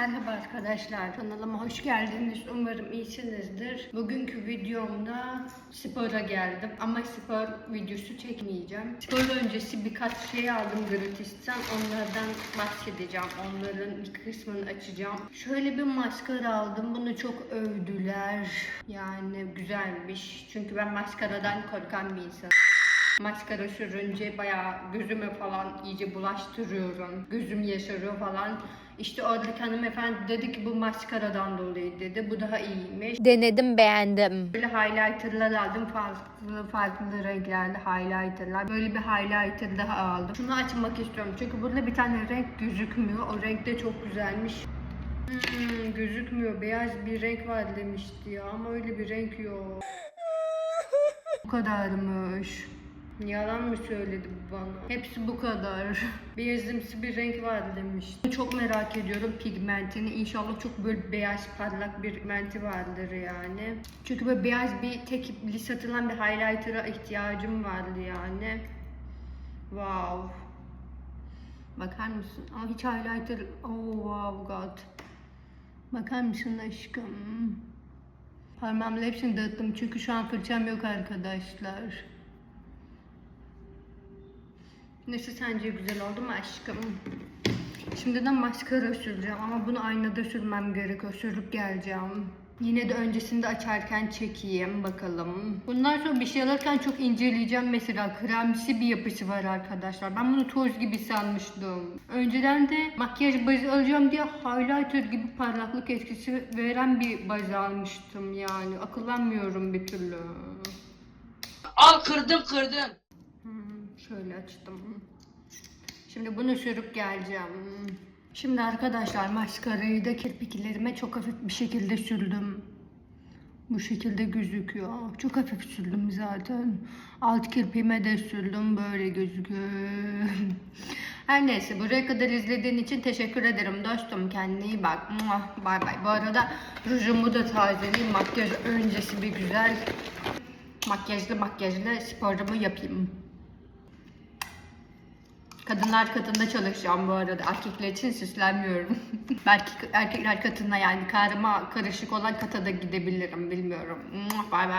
Merhaba arkadaşlar, kanalıma hoş geldiniz. Umarım iyisinizdir. Bugünkü videomda spora geldim ama spor videosu çekmeyeceğim. Spor öncesi birkaç şey aldım gratis'ten. Onlardan bahsedeceğim. Onların ilk kısmını açacağım. Şöyle bir maskara aldım. Bunu çok övdüler. Yani güzelmiş. Çünkü ben maskaradan korkan bir insanım. Maskara sürünce bayağı gözüme falan iyice bulaştırıyorum. Gözüm yaşarıyor falan. İşte oradaki hanımefendi dedi ki bu maskaradan dolayı dedi. Bu daha iyiymiş. Denedim beğendim. Böyle highlighterlar aldım. Farklı farklı renklerde highlighterlar. Böyle bir highlighter daha aldım. Şunu açmak istiyorum. Çünkü burada bir tane renk gözükmüyor. O renk de çok güzelmiş. Hmm, gözükmüyor. Beyaz bir renk var demişti ya. Ama öyle bir renk yok. Bu kadarmış. Yalan mı söyledi bu bana? Hepsi bu kadar. Beyazımsı bir renk var demiş. Çok merak ediyorum pigmentini. İnşallah çok böyle beyaz parlak bir pigmenti vardır yani. Çünkü böyle beyaz bir tekipli satılan bir highlighter'a ihtiyacım vardı yani. Wow. Bakar mısın? Aa, hiç highlighter... Oh wow god. Bakar mısın aşkım? Parmağımla hepsini dağıttım çünkü şu an fırçam yok arkadaşlar. Neyse sence güzel oldu mu aşkım? Şimdiden maskara süreceğim ama bunu aynada sürmem gerekiyor. Sürüp geleceğim. Yine de öncesinde açarken çekeyim bakalım. Bundan sonra bir şey alırken çok inceleyeceğim mesela. Kremsi bir yapısı var arkadaşlar. Ben bunu toz gibi sanmıştım. Önceden de makyaj bazı alacağım diye highlighter gibi parlaklık etkisi veren bir baz almıştım yani. Akıllanmıyorum bir türlü. Al kırdım kırdım. Hmm, Şöyle açtım. Şimdi bunu sürüp geleceğim. Şimdi arkadaşlar maskarayı da kirpiklerime çok hafif bir şekilde sürdüm. Bu şekilde gözüküyor. Çok hafif sürdüm zaten. Alt kirpiğime de sürdüm. Böyle gözüküyor. Her neyse buraya kadar izlediğin için teşekkür ederim dostum. Kendine iyi bak. Bay bay. Bu arada rujumu da tazeleyeyim. Makyaj öncesi bir güzel makyajlı makyajlı sporumu yapayım. Kadınlar katında çalışacağım bu arada. Erkekler için süslenmiyorum. Belki erkekler katında yani karıma karışık olan kata da gidebilirim bilmiyorum. Bay bay.